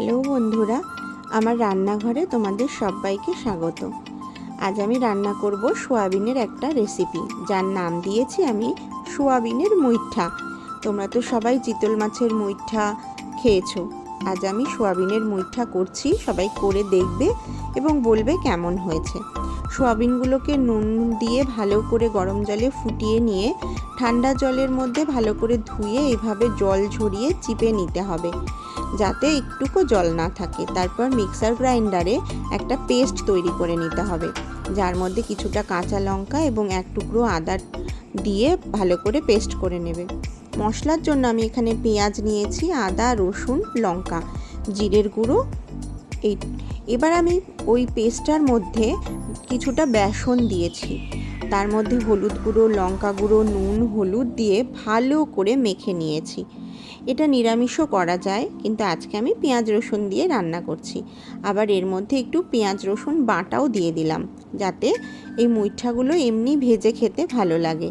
Hello বন্ধুরা, আমার রান্নাঘরে তোমাদের সবাইকে স্বাগত। আজ আমি রান্না করব সোয়াবিনের একটা রেসিপি, যার নাম দিয়েছি আমি সোয়াবিনের মুইঠা। তোমরা তো সবাই চিতল মাছের মুইঠা খেয়েছো। আজ আমি সোয়াবিনের মুইঠা করছি, সবাই করে দেখবে এবং বলবে কেমন হয়েছে। সোয়াবিনগুলোকে নুন দিয়ে ভালো করে গরম জলে ফুটিয়ে নিয়ে ঠান্ডা জলের মধ্যে ভালো করে ধুয়ে এভাবে জল ঝরিয়ে চিপে নিতে হবে। যাতে একটুকু জল না থাকে। তারপর মিক্সার গ্রাইন্ডারে একটা পেস্ট তৈরি করে নিতে হবে, যার মধ্যে কিছুটা কাঁচা লঙ্কা এবং এক টুকরো আদা দিয়ে ভালো করে পেস্ট করে নেবে। মশলার জন্য আমি এখানে পেঁয়াজ নিয়েছি, আদা, রসুন, লঙ্কা, জিরের গুঁড়ো, এই এবার আমি ওই পেস্টটার মধ্যে কিছুটা বেসন দিয়েছি। তার মধ্যে হলুদ গুঁড়ো, লঙ্কা গুঁড়ো, নুন, হলুদ দিয়ে ভালো করে মেখে নিয়েছি। এটা নিরামিষও করা যায়, কিন্তু আজকে আমি পেঁয়াজ রসুন দিয়ে রান্না করছি। আবার এর মধ্যে একটু পেঁয়াজ রসুন বাটাও দিয়ে দিলাম, যাতে এই মুইঠাগুলো এমনি ভেজে খেতে ভালো লাগে।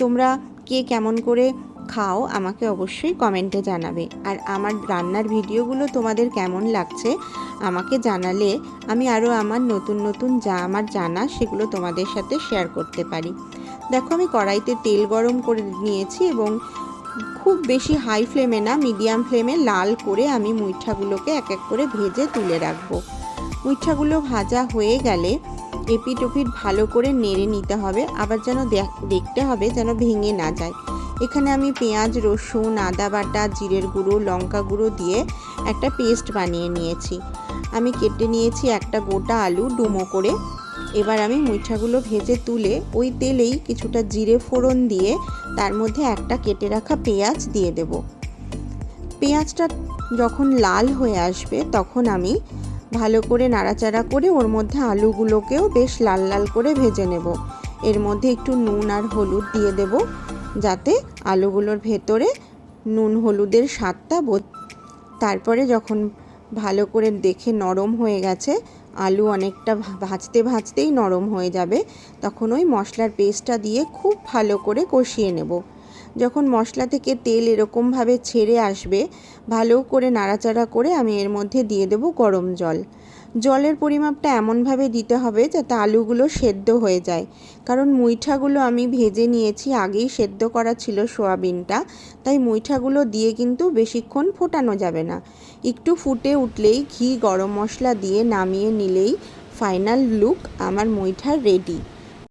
তোমরা কে কেমন করে খাও আমাকে অবশ্যই কমেন্টে জানাবে। আর আমার রান্নার ভিডিওগুলো তোমাদের কেমন লাগছে আমাকে জানালে আমি আরও আমার নতুন নতুন যা আমার জানা সেগুলো তোমাদের সাথে শেয়ার করতে পারি। দেখো আমি কড়াইতে তেল গরম করে নিয়েছি এবং খুব বেশি হাই ফ্লেমে না মিডিয়াম ফ্লেমে লাল করে আমি মুইঠাগুলোকে এক এক করে ভেজে তুলে রাখব। মুইঠাগুলো ভাজা হয়ে গেলে এপিট ওপিট ভালো করে নেড়ে নিতে হবে, আবার যেন দেখতে হবে যেন ভেঙে না যায়। এখানে আমি পেঁয়াজ, রসুন, আদা বাটা, জিরের গুঁড়ো, লঙ্কা গুঁড়ো দিয়ে একটা পেস্ট বানিয়ে নিয়েছি। আমি কেটে নিয়েছি একটা গোটা আলু ডুমো করে। এবার আমি মুইঠাগুলো ভেজে তুলে ওই তেলেই কিছুটা জিরে ফোড়ন দিয়ে তার মধ্যে একটা কেটে রাখা পেঁয়াজ দিয়ে দেব। পেঁয়াজটা যখন লাল হয়ে আসবে তখন আমি ভালো করে নাড়াচাড়া করে ওর মধ্যে আলুগুলোকেও বেশ লাল লাল করে ভেজে নেব। এর মধ্যে একটু নুন আর হলুদ দিয়ে দেব যাতে আলুগুলোর ভেতরে নুন হলুদের স্বাদটা তারপরে যখন ভালো করে দেখে নরম হয়ে গেছে আলু অনেকটা ভাজতে ভাজতেই নরম হয়ে যাবে, তখন ওই মশলার পেস্টটা দিয়ে খুব ভালো করে কষিয়ে নেব। যখন মশলা থেকে তেল এরকমভাবে ছেড়ে আসবে, ভালো করে নাড়াচাড়া করে আমি এর মধ্যে দিয়ে দেব গরম জল। জলের পরিমাপটা এমনভাবে দিতে হবে যাতে আলুগুলো সেদ্ধ হয়ে যায়। কারণ মুইঠাগুলো আমি ভেজে নিয়েছি, আগেই সেদ্ধ করা ছিল সোয়াবিনটা, তাই মুইঠাগুলো দিয়ে কিন্তু বেশিক্ষণ ফোটানো যাবে না। একটু ফুটে উঠলেই ঘি, গরম মশলা দিয়ে নামিয়ে নিলেই ফাইনাল লুক আমার মুইঠা রেডি